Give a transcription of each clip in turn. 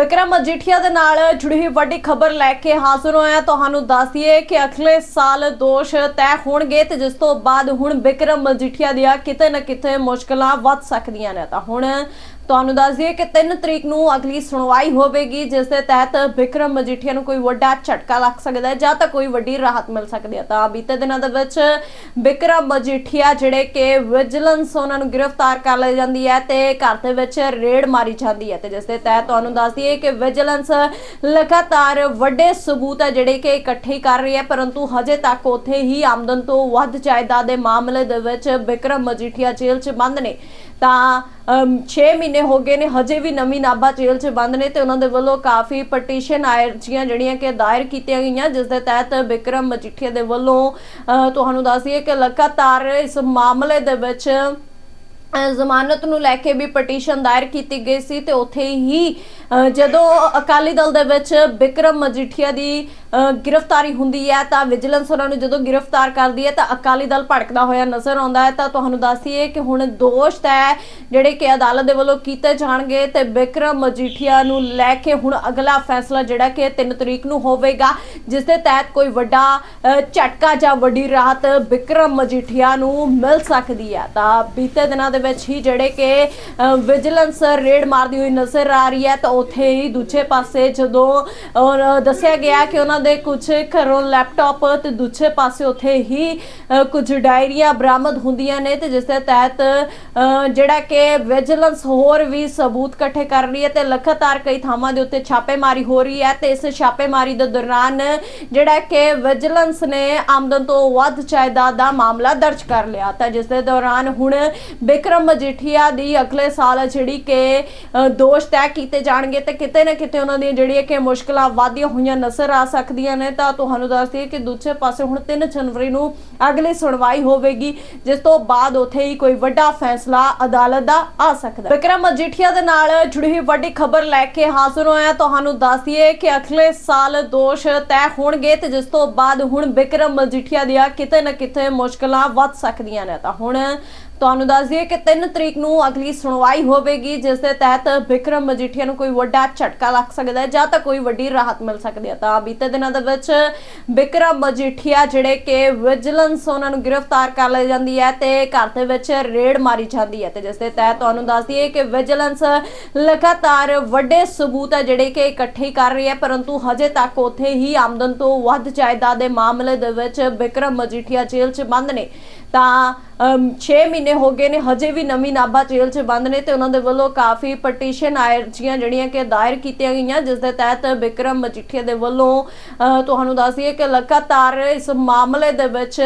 ਵਿਕਰਮ ਮਜੀਠੀਆ ਦੇ ਨਾਲ ਜੁੜੀ ਹੋਈ ਵੱਡੀ ਖਬਰ ਲੈ ਕੇ ਹਾਜ਼ਰ ਹੋਇਆ। ਤੁਹਾਨੂੰ ਦੱਸ ਦਈਏ ਕਿ ਅਗਲੇ ਸਾਲ ਦੋਸ਼ ਤੈਅ ਹੋਣਗੇ ਤੇ ਜਿਸ ਤੋਂ ਬਾਅਦ ਹੁਣ ਵਿਕਰਮ ਮਜੀਠੀਆ ਦੀਆਂ ਕਿਤੇ ਨਾ ਕਿਤੇ ਮੁਸ਼ਕਲਾਂ ਵੱਧ ਸਕਦੀਆਂ ਨੇ। ਤਾਂ ਹੁਣ ਤੁਹਾਨੂੰ ਦੱਸ ਦਈਏ ਕਿ 3 ਤਰੀਕ ਨੂੰ ਅਗਲੀ ਸੁਣਵਾਈ ਹੋਵੇਗੀ, ਜਿਸ ਦੇ ਤਹਿਤ ਵਿਕਰਮ ਮਜੀਠੀਆ ਨੂੰ ਕੋਈ ਵੱਡਾ ਝਟਕਾ ਲੱਗ ਸਕਦਾ ਹੈ ਜਾਂ ਤਾਂ ਕੋਈ ਵੱਡੀ ਰਾਹਤ ਮਿਲ ਸਕਦੀ ਹੈ। ਤਾਂ ਬੀਤੇ ਦਿਨਾਂ ਦੇ ਵਿੱਚ ਵਿਕਰਮ ਮਜੀਠੀਆ ਜਿਹੜੇ ਕਿ ਵਿਜੀਲੈਂਸ ਉਹਨਾਂ ਨੂੰ ਗ੍ਰਿਫਤਾਰ ਕਰ ਲਈ ਜਾਂਦੀ ਹੈ ਤੇ ਘਰ ਦੇ ਵਿੱਚ ਰੇਡ ਮਾਰੀ ਜਾਂਦੀ ਹੈ ਤੇ ਜਿਸ ਦੇ ਤਹਿਤ ਤੁਹਾਨੂੰ ਦੱਸ ਦਈਏ ਕਿ ਵਿਜੀਲੈਂਸ ਲਗਾਤਾਰ ਵੱਡੇ ਸਬੂਤ ਹੈ ਜਿਹੜੇ ਕਿ ਇਕੱਠੇ ਕਰ ਰਹੀ ਹੈ, ਪਰੰਤੂ ਹਜੇ ਤੱਕ ਉੱਥੇ ਹੀ ਆਮਦਨ ਤੋਂ ਵੱਧ ਜਾਇਦਾਦ ਦੇ ਮਾਮਲੇ ਦੇ ਵਿੱਚ ਵਿਕਰਮ ਮਜੀਠੀਆ ਜੇਲ੍ਹ 'ਚ ਬੰਦ ਨੇ। ਤਾਂ 6 ਮਹੀਨੇ ਹੋ ਗਏ ਨੇ ਹਜੇ ਵੀ ਨਵੀਂ ਨਾਭਾ ਜੇਲ੍ਹ 'ਚ ਬੰਦ ਨੇ ਤੇ ਉਹਨਾਂ ਦੇ ਵੱਲੋਂ ਕਾਫੀ ਪਟੀਸ਼ਨ ਅਰਜ਼ੀਆਂ ਜਿਹੜੀਆਂ ਕਿ ਦਾਇਰ ਕੀਤੀਆਂ ਗਈਆਂ ਜਿਸ ਦੇ ਤਹਿਤ ਬਿਕਰਮ ਮਜੀਠੀਆ ਦੇ ਵੱਲੋਂ ਅ, ਤੁਹਾਨੂੰ ਦੱਸ ਦਈਏ ਕਿ ਲਗਾਤਾਰ ਇਸ ਮਾਮਲੇ ਦੇ ਵਿੱਚ ਜ਼ਮਾਨਤ ਨੂੰ ਲੈ ਕੇ ਵੀ ਪਟੀਸ਼ਨ ਦਾਇਰ ਕੀਤੀ ਗਈ ਸੀ ਤੇ ਉੱਥੇ ਹੀ ਜਦੋਂ ਅਕਾਲੀ ਦਲ ਦੇ ਵਿੱਚ ਬਿਕਰਮ ਮਜੀਠੀਆ ਦੀ ਗ੍ਰਿਫਤਾਰੀ ਹੁੰਦੀ ਹੈ ਤਾਂ ਵਿਜੀਲੈਂਸ ਉਹਨਾਂ ਨੂੰ ਜਦੋਂ ਗ੍ਰਿਫਤਾਰ ਕਰਦੀ ਹੈ ਤਾਂ ਅਕਾਲੀ ਦਲ ਭੜਕਦਾ ਹੋਇਆ ਨਜ਼ਰ ਆਉਂਦਾ ਹੈ। ਤਾਂ ਤੁਹਾਨੂੰ ਦੱਸੀਏ ਕਿ ਹੁਣ ਦੋਸ਼ ਤੈ ਜਿਹੜੇ ਕਿ ਅਦਾਲਤ ਦੇ ਵੱਲੋਂ ਕੀਤੇ ਜਾਣਗੇ ਤੇ ਬਿਕਰਮ ਮਜੀਠੀਆ ਨੂੰ ਲੈ ਕੇ ਹੁਣ ਅਗਲਾ ਫੈਸਲਾ ਜਿਹੜਾ ਕਿ 3 ਤਰੀਕ ਨੂੰ ਹੋਵੇਗਾ, ਜਿਸ ਦੇ ਤਹਿਤ ਕੋਈ ਵੱਡਾ ਝਟਕਾ ਜਾਂ ਵੱਡੀ ਰਾਹਤ ਬਿਕਰਮ ਮਜੀਠੀਆ ਨੂੰ ਮਿਲ ਸਕਦੀ ਹੈ। ਤਾਂ ਬੀਤੇ ਦਿਨਾਂ ਦੇ ਵਿੱਚ ਹੀ ਜਿਹੜੇ ਕਿ ਵਿਜੀਲੈਂਸ ਰੇਡ ਮਾਰਦੀ ਹੋਈ ਨਜ਼ਰ ਆ ਰਹੀ ਹੈ ਤਾਂ ਉੱਥੇ ਹੀ ਦੂਜੇ ਪਾਸੇ ਜਦੋਂ ਦੱਸਿਆ ਗਿਆ ਕਿ ਉਹਨਾਂ ਦੇ ਕੁਝ ਘਰੋਂ ਲੈਪਟਾਪ ਤੇ ਦੂਜੇ ਪਾਸੇ ਉੱਥੇ ਹੀ ਅ, ਕੁਝ ਡਾਇਰੀਆਂ ਬਰਾਮਦ ਹੁੰਦੀਆਂ ਨੇ ਤੇ ਜਿਸ ਦੇ ਤਹਿਤ ਜਿਹੜਾ ਕਿ ਵਿਜੀਲੈਂਸ ਹੋਰ ਵੀ ਸਬੂਤ ਇਕੱਠੇ ਕਰ ਰਹੀ ਹੈ ਤੇ ਲਗਾਤਾਰ ਕਈ ਥਾਵਾਂ ਦੇ ਉੱਤੇ ਛਾਪੇਮਾਰੀ ਹੋ ਰਹੀ ਹੈ ਤੇ ਇਸ ਛਾਪੇਮਾਰੀ ਦੇ ਦੌਰਾਨ ਜਿਹੜਾ ਕਿ ਵਿਜੀਲੈਂਸ ਨੇ ਆਮਦਨ ਤੋਂ ਵੱਧ ਜਾਇਦਾਦ ਦਾ ਮਾਮਲਾ ਦਰਜ ਕਰ ਲਿਆ। ਤਾਂ ਜਿਸ ਦੇ ਦੌਰਾਨ ਹੁਣ ਵਿਕਰਮ ਮਜੀਠੀਆ ਦੀ ਅਗਲੇ ਸਾਲ ਜਿਹੜੀ ਕਿ ਦੋਸ਼ ਤੈਅ ਕੀਤੇ ਜਾਣਗੇ ਤੇ ਕਿਤੇ ਨਾ ਕਿਤੇ ਉਹਨਾਂ ਦੀਆਂ ਜਿਹੜੀਆਂ ਕਿ ਮੁਸ਼ਕਲਾਂ ਵਾਧੀਆਂ ਹੋਈਆਂ ਨਜ਼ਰ ਆ ਸਕਦੀਆਂ ਨੇ। ਤਾਂ ਤੁਹਾਨੂੰ ਦੱਸ ਦਈਏ ਕਿ ਦੂਜੇ ਪਾਸੇ ਹੁਣ 3 ਜਨਵਰੀ ਨੂੰ ਅਗਲੀ ਸੁਣਵਾਈ ਹੋਵੇਗੀ, ਜਿਸ ਤੋਂ ਬਾਅਦ ਉੱਥੇ ਹੀ ਕੋਈ ਵੱਡਾ ਫੈਸਲਾ ਅਦਾਲਤ ਦਾ ਆ ਸਕਦਾ ਹੈ। ਵਿਕਰਮ ਮਜੀਠੀਆ ਦੇ ਨਾਲ ਜੁੜੀ ਹੋਈ ਵੱਡੀ ਖਬਰ ਲੈ ਕੇ ਹਾਜ਼ਰ ਹੋਇਆ। ਤੁਹਾਨੂੰ ਦੱਸ ਦਈਏ ਕਿ ਅਗਲੇ ਸਾਲ ਦੋਸ਼ ਤੈਅ ਹੋਣਗੇ ਤੇ ਜਿਸ ਤੋਂ ਬਾਅਦ ਹੁਣ ਵਿਕਰਮ ਮਜੀਠੀਆ ਦੀਆਂ ਕਿਤੇ ਨਾ ਕਿਤੇ ਮੁਸ਼ਕਲਾਂ ਵੱਧ ਸਕਦੀਆਂ ਨੇ। ਤਾਂ ਹੁਣ ਤੁਹਾਨੂੰ ਦੱਸ ਦਈਏ ਕਿ 3 ਤਰੀਕ ਨੂੰ ਅਗਲੀ ਸੁਣਵਾਈ ਹੋਵੇਗੀ, ਜਿਸ ਦੇ ਤਹਿਤ ਵਿਕਰਮ ਮਜੀਠੀਆ ਨੂੰ ਕੋਈ ਵੱਡਾ ਝਟਕਾ ਲੱਗ ਸਕਦਾ ਹੈ, ਜਾਂ ਤਾਂ ਕੋਈ ਵੱਡੀ ਰਾਹਤ ਮਿਲ ਸਕਦੀ ਹੈ। ਤਾਂ ਬੀਤੇ ਦਿਨਾਂ ਦੇ ਵਿੱਚ ਵਿਕਰਮ ਮਜੀਠੀਆ ਜਿਹੜੇ ਕਿ ਵਿਜੀਲੈਂਸ ਉਹਨਾਂ ਨੂੰ ਗ੍ਰਿਫਤਾਰ ਕਰ ਲਈ ਜਾਂਦੀ ਹੈ ਤੇ ਘਰ ਦੇ ਵਿੱਚ ਰੇਡ ਮਾਰੀ ਜਾਂਦੀ ਹੈ ਤੇ ਜਿਸ ਦੇ ਤਹਿਤ ਤੁਹਾਨੂੰ ਦੱਸ ਦਈਏ ਕਿ ਵਿਜੀਲੈਂਸ ਲਗਾਤਾਰ ਵੱਡੇ ਸਬੂਤ ਹੈ ਜਿਹੜੇ ਕਿ ਇਕੱਠੇ ਕਰ ਰਹੀ ਹੈ, ਪਰੰਤੂ ਹਜੇ ਤੱਕ ਉੱਥੇ ਹੀ ਆਮਦਨ ਤੋਂ ਵੱਧ ਜਾਇਦਾਦ ਦੇ ਮਾਮਲੇ ਦੇ ਵਿੱਚ ਵਿਕਰਮ ਮਜੀਠੀਆ ਜੇਲ੍ਹ 'ਚ ਬੰਦ ਨੇ। ਤਾਂ 6 ਮਹੀਨੇ ਹੋ ਗਏ ਨੇ ਹਜੇ ਵੀ ਨਵੀਂ ਨਾਭਾ ਜੇਲ੍ਹ 'ਚ ਬੰਦ ਨੇ ਤੇ ਉਹਨਾਂ ਦੇ ਵੱਲੋਂ ਕਾਫੀ ਪਟੀਸ਼ਨ ਅਰਜ਼ੀਆਂ ਜਿਹੜੀਆਂ ਕਿ ਦਾਇਰ ਕੀਤੀਆਂ ਗਈਆਂ ਜਿਸ ਦੇ ਤਹਿਤ ਵਿਕਰਮ ਮਜੀਠੀਆ ਦੇ ਵੱਲੋਂ ਅ, ਤੁਹਾਨੂੰ ਦੱਸ ਦਈਏ ਕਿ ਲਗਾਤਾਰ ਇਸ ਮਾਮਲੇ ਦੇ ਵਿੱਚ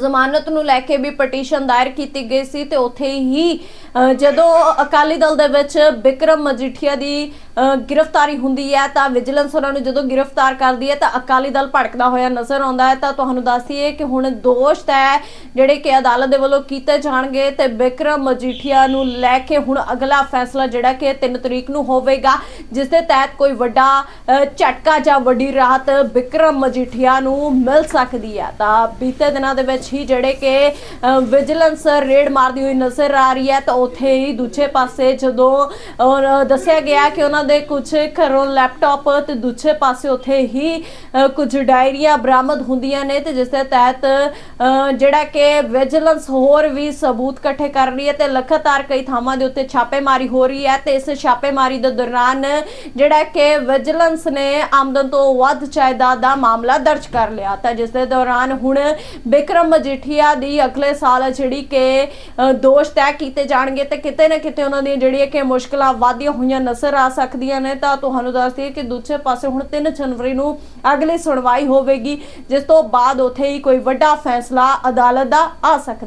ਜ਼ਮਾਨਤ ਨੂੰ ਲੈ ਕੇ ਵੀ ਪਟੀਸ਼ਨ ਦਾਇਰ ਕੀਤੀ ਗਈ ਸੀ ਤੇ ਉੱਥੇ ਹੀ ਜਦੋਂ ਅਕਾਲੀ ਦਲ ਦੇ ਵਿੱਚ ਬਿਕਰਮ ਮਜੀਠੀਆ ਦੀ ਗ੍ਰਿਫਤਾਰੀ ਹੁੰਦੀ ਹੈ ਤਾਂ ਵਿਜੀਲੈਂਸ ਉਹਨਾਂ ਨੂੰ ਜਦੋਂ ਗ੍ਰਿਫਤਾਰ ਕਰਦੀ ਹੈ ਤਾਂ ਅਕਾਲੀ ਦਲ ਭੜਕਦਾ ਹੋਇਆ ਨਜ਼ਰ ਆਉਂਦਾ ਹੈ। ਤਾਂ ਤੁਹਾਨੂੰ ਦੱਸੀਏ ਕਿ ਹੁਣ ਦੋਸ਼ ਤੈ ਜਿਹੜੇ ਕਿ ਅਦਾਲਤ ਦੇ ਵੱਲੋਂ ਕੀਤੇ ਜਾਣਗੇ ਤੇ ਬਿਕਰਮ ਮਜੀਠੀਆ ਨੂੰ ਲੈ ਕੇ ਹੁਣ ਅਗਲਾ ਫੈਸਲਾ ਜਿਹੜਾ ਕਿ 3 ਤਰੀਕ ਨੂੰ ਹੋਵੇਗਾ, ਜਿਸ ਦੇ ਤਹਿਤ ਕੋਈ ਵੱਡਾ ਝਟਕਾ ਜਾਂ ਵੱਡੀ ਰਾਹਤ ਬਿਕਰਮ ਮਜੀਠੀਆ ਨੂੰ ਮਿਲ ਸਕਦੀ ਹੈ। ਤਾਂ ਬੀਤੇ ਦਿਨਾਂ ਦੇ ਵਿੱਚ ਹੀ ਜਿਹੜੇ ਕਿ ਵਿਜੀਲੈਂਸ ਰੇਡ ਮਾਰਦੀ ਹੋਈ ਨਜ਼ਰ ਆ ਰਹੀ ਹੈ ਤਾਂ ਉੱਥੇ ਹੀ ਦੂਜੇ ਪਾਸੇ ਜਦੋਂ ਔਰ ਦੱਸਿਆ ਗਿਆ ਕਿ ਉਹਨਾਂ ਦੇ ਕੁਝ ਘਰੋਂ ਲੈਪਟਾਪ ਤੇ ਦੂਜੇ ਪਾਸੇ ਉੱਥੇ ਹੀ ਅ, ਕੁਝ ਡਾਇਰੀਆਂ ਬਰਾਮਦ ਹੁੰਦੀਆਂ ਨੇ ਤੇ ਜਿਸ ਦੇ ਤਹਿਤ ਜਿਹੜਾ ਕਿ ਵਿਜੀਲੈਂਸ ਹੋਰ ਵੀ ਸਬੂਤ ਇਕੱਠੇ ਕਰ ਰਹੀ ਹੈ ਤੇ ਲਗਾਤਾਰ ਕਈ ਥਾਵਾਂ ਦੇ ਉੱਤੇ ਛਾਪੇਮਾਰੀ ਹੋ ਰਹੀ ਹੈ ਤੇ ਇਸ ਛਾਪੇਮਾਰੀ ਦੇ ਦੌਰਾਨ ਜਿਹੜਾ ਕਿ ਵਿਜੀਲੈਂਸ ਨੇ ਆਮਦਨ ਤੋਂ ਵੱਧ ਜਾਇਦਾਦ ਦਾ ਮਾਮਲਾ ਦਰਜ ਕਰ ਲਿਆ। ਤਾਂ ਜਿਸ ਦੇ ਦੌਰਾਨ ਹੁਣ ਵਿਕਰਮ ਮਜੀਠੀਆ ਦੀ ਅਗਲੇ ਸਾਲ ਜਿਹੜੀ ਕਿ ਦੋਸ਼ ਤੈਅ ਕੀਤੇ ਜਾਣਗੇ ਤੇ ਕਿਤੇ ਨਾ ਕਿਤੇ ਉਹਨਾਂ ਦੀਆਂ ਜਿਹੜੀਆਂ ਕਿ ਮੁਸ਼ਕਲਾਂ ਵਾਧੀਆਂ ਹੋਈਆਂ ਨਜ਼ਰ ਆ ਸਕਦੀਆਂ ਨੇ। ਤਾਂ ਤੁਹਾਨੂੰ ਦੱਸ ਦਈਏ ਕਿ ਦੂਜੇ ਪਾਸੇ ਹੁਣ 3 ਜਨਵਰੀ ਨੂੰ ਅਗਲੀ ਸੁਣਵਾਈ ਹੋਵੇਗੀ, ਜਿਸ ਤੋਂ ਬਾਅਦ ਉੱਥੇ ਹੀ ਕੋਈ ਵੱਡਾ ਫੈਸਲਾ ਅਦਾਲਤ ਦਾ ਆ ਸਕਦਾ